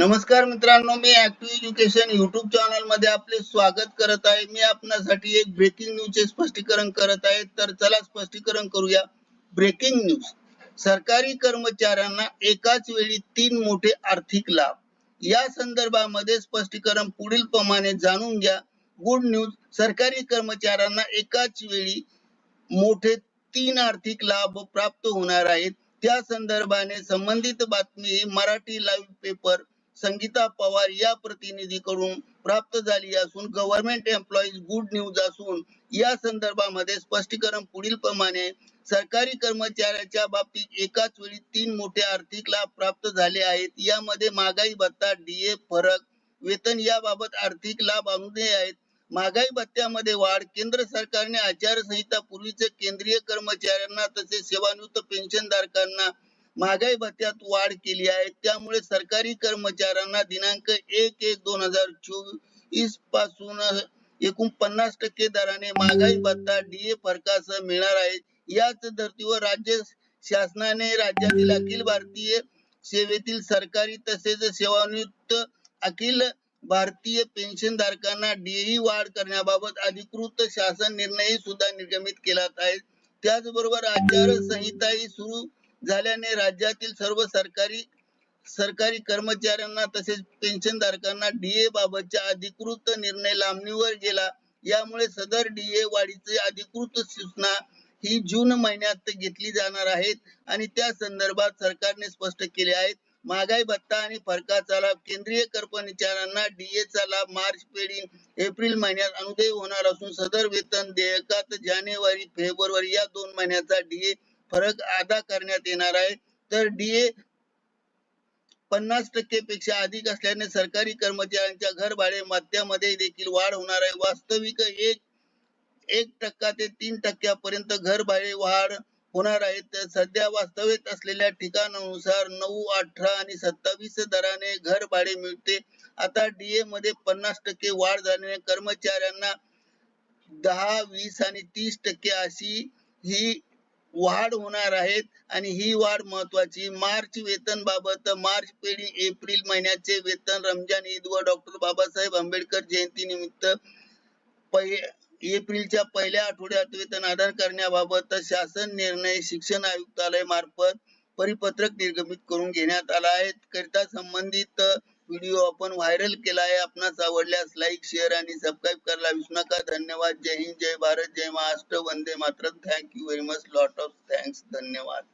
नमस्कार मित्रांनो मी ऍक्टिव्ह एज्युकेशन युट्यूब चॅनलमध्ये आपले स्वागत करत आहे. मी आपणासाठी एक ब्रेकिंग न्यूज चे स्पष्टीकरण करत आहे. तर चला स्पष्टीकरण करूया. ब्रेकिंग न्यूज सरकारी कर्मचाऱ्यांना एकाच वेळी तीन मोठे आर्थिक लाभ. या संदर्भामध्ये स्पष्टीकरण पुढील प्रमाणे जाणून घ्या. गुड न्यूज सरकारी कर्मचाऱ्यांना एकाच वेळी मोठे तीन आर्थिक लाभ प्राप्त होणार आहेत. त्या संदर्भाने संबंधित बातमी मराठी लाईव्ह पेपर संगीता पवार या प्रतिनिधीकडून प्राप्त झाली असून गव्हर्नमेंट एम्प्लॉईज गुड न्यूज असून या संदर्भामध्ये स्पष्टीकरण पुढील प्रमाणे सरकारी कर्मचाऱ्याच्या बाबतीत एकाच वेळी तीन मोठे आर्थिक लाभ प्राप्त झाले आहेत. यामध्ये महागाई भत्ता डीए फरक वेतन याबाबत आर्थिक लाभ अनुदेय आहेत. महागाई भत्त्यामध्ये वाढ केंद्र सरकारने आचारसंहिता पूर्वीचे केंद्रीय कर्मचाऱ्यांना तसेच सेवानिवृत्त पेन्शनधारकांना महागाई भत्त्यात वाढ केली आहे. त्यामुळे सरकारी कर्मचाऱ्यांना दिनांक एक एक दोन हजार चोवीसपासून एकूण पन्नास टक्के दराने महागाई भत्ता डीए फरकासह मिळणार आहे. याच धर्तीवर राज्य शासनाने राज्यातील अखिल भारतीय सेवेतील सरकारी तसेच सेवानिवृत्त अखिल भारतीय पेन्शन धारकांना डीई वाढ करण्याबाबत अधिकृत शासन निर्णय सुद्धा निर्गमित केला आहे. त्याचबरोबर आचारसंहिताही सुरू झाल्याने राज्यातील सर्व सरकारी सरकारी कर्मचाऱ्यांना तसेच पेन्शनधारकांना डीए बाबतचा अधिकृत निर्णय लांबणीवर गेला. यामुळे सदर डीए वाढीचे अधिकृत सूचना ही जून महिन्यात घेतली जाणार आहेत आणि त्या संदर्भात सरकारने स्पष्ट केले आहेत महागाई भत्ता आणि फरकाचा लाभ केंद्रीय कर्मचाऱ्यांना डीए चा लाभ मार्च पेढी एप्रिल महिन्यात अनुदय होणार असून सदर वेतन देयकात जानेवारी फेब्रुवारी या दोन महिन्याचा डीए फरक अदा करण्यात येणार आहे. तर डीए पन्नास टक्के पेक्षा अधिक असल्याने सरकारी कर्मचाऱ्यांच्या घर भाडे मध्यामध्ये देखील वाढ होणार आहे. वास्तविक एक एक टक्का ते तीन टक्क्यापर्यंत घर भाडे वाढ होणार आहे. तर सध्या वास्तव्यात असलेल्या ठिकाणानुसार नऊ अठरा आणि सत्तावीस दराने घर भाडे मिळते. आता डीए मध्ये पन्नास टक्के वाढ झाल्याने कर्मचाऱ्यांना दहा वीस आणि तीस टक्के अशी ही वाढ होणार आहेत आणि ही वाढ महत्वाची. मार्च वेतन बाबत मार्च पेढी एप्रिल महिन्याचे वेतन रमजान ईद व डॉक्टर बाबासाहेब आंबेडकर जयंती निमित्त एप्रिलच्या पहिल्या आठवड्यात वेतन आधार करण्याबाबत शासन निर्णय शिक्षण आयुक्तालय मार्फत परिपत्रक निर्गमित करून घेण्यात आला आहे. करिता संबंधित व्हिडिओ आपण व्हायरल केला आहे. आपणास आवडल्यास लाईक शेअर आणि सबस्क्राईब करायला विसरू नका. धन्यवाद. जय हिंद. जय भारत. जय महाराष्ट्र. वंदे Mataram. Thank you very much lot of thanks धन्यवाद.